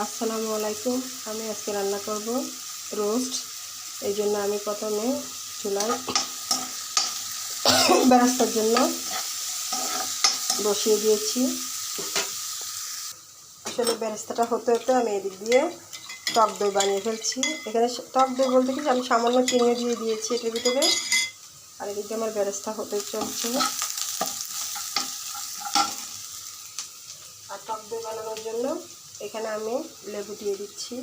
আসসালামু আলাইকুম। আমি আজকে রান্না করব রোস্ট। এই জন্য আমি প্রথমে চুলায় বেরাস্তার জন্য বসিয়ে দিয়েছি। আসলে বেরেস্তাটা হতে হতে আমি এদিক দিয়ে টক দই বানিয়ে ফেলছি। এখানে টক দই বলতে কি আমি সামান্য চিনি দিয়ে দিয়েছি এটার ভিতরে। আর এদিকে আমার বেরেস্তা হতে চলছে। আর টক দই বানানোর জন্য এখানে আমি লেবু দিয়ে দিচ্ছি।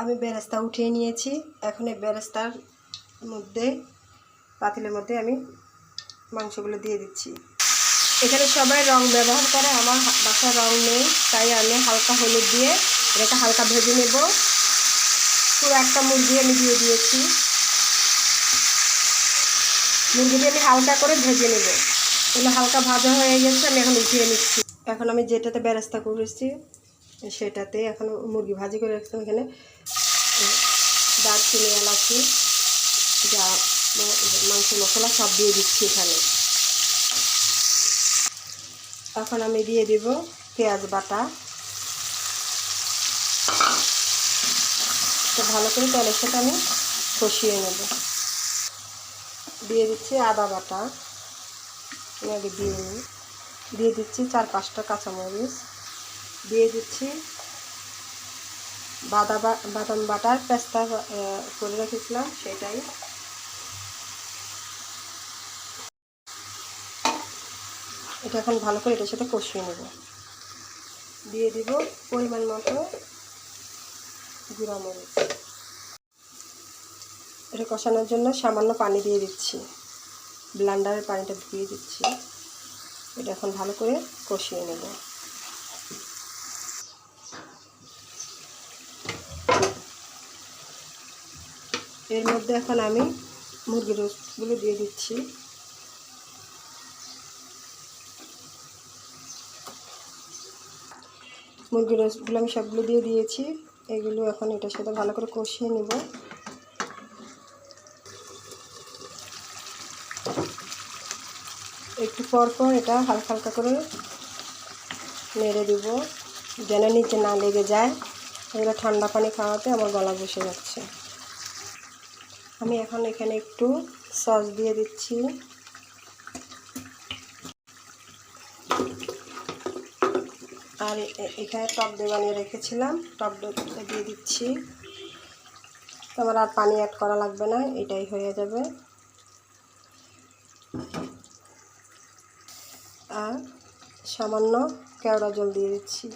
আমি বেরেস্তা উঠিয়ে নিয়েছি। এখন এই বেরেস্তার মধ্যে, পাতিলের মধ্যে আমি মাংসগুলো দিয়ে দিচ্ছি। এখানে সবাই রং ব্যবহার করে, আমার বাসার রং নেই, তাই আমি হালকা হলুদ দিয়ে এটাকে হালকা ভেজে নেব। পুরো একটা মুরগি আমি দিয়ে দিয়েছি। মুরগিটি আমি হালকা করে ভেজে নেব। এগুলো হালকা ভাজা হয়ে গেছে, আমি এখন উঠিয়ে নিচ্ছি। এখন আমি যেটাতে ব্যবস্থা করেছি, সেটাতে এখন মুরগি ভাজি করে রাখছি এখানে। দারচিনি, এলাচি, যা মাংস, মশলা সব দিয়ে দিচ্ছি এখানে। এখন আমি দিয়ে দিব পেঁয়াজ বাটা। তো ভালো করে তেলের সাথে আমি কষিয়ে নেব। দিয়ে দিচ্ছি আদা বাটা। আমি আগে দিয়ে নিই দিয়ে দিচ্ছি চার পাঁচটা কাঁচামরিচ। দিয়ে দিচ্ছি বাদা বাদাম বাটার পেস্তা করে রেখেছিলাম সেটাই। এটা এখন ভালো করে এটার সাথে কষিয়ে নেব। দিয়ে দিব পরিমাণ মতো গুঁড়া মরিচ। এটা কষানোর জন্য সামান্য পানি দিয়ে দিচ্ছি। ব্লান্ডারের পানিটা ধুয়ে দিচ্ছি। এটা এখন ভালো করে কষিয়ে নেব। এর মধ্যে এখন আমি মুরগির রোস্টগুলো দিয়ে দিচ্ছি। মুরগির রোস্টগুলো আমি সবগুলো দিয়ে দিয়েছি। এগুলো এখন এটার সাথে ভালো করে কষিয়ে নেব। একটু পর পর এটা হালকা হালকা করে নেড়ে দিব। যেন নিচে না লেগে যায়। এগুলো ঠান্ডা পানি খাওয়াতে আমার গলা বসে যাচ্ছে। আমি এখন এখানে একটু সস দিয়ে দিচ্ছি। আর এখানে টক দই বানিয়ে রেখেছিলাম। টক দইটা দিয়ে দিচ্ছি। আমার আর পানি অ্যাড করা লাগবে না, এটাই হয়ে যাবে। আর সামান্য কেওড়া জল দিয়ে দিচ্ছি।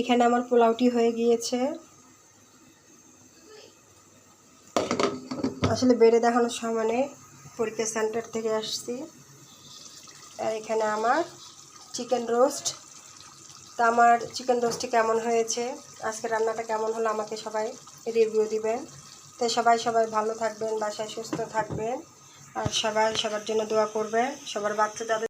এখানে আমার পোলাওটি হয়ে গিয়েছে। আসলে বেড়ে দেখানোর সামনে পরীক্ষা সেন্টার থেকে আসছি। আর এখানে আমার চিকেন রোস্ট। তা আমার চিকেন রোস্টটি কেমন হয়েছে? আজকে রান্নাটা কেমন হলো আমাকে সবাই রিভিউ দিবেন। তো সবাই সবাই ভালো থাকবেন, বাসায় সুস্থ থাকবেন। আর সবাই সবার জন্য দোয়া করবেন। সবার বাচ্চা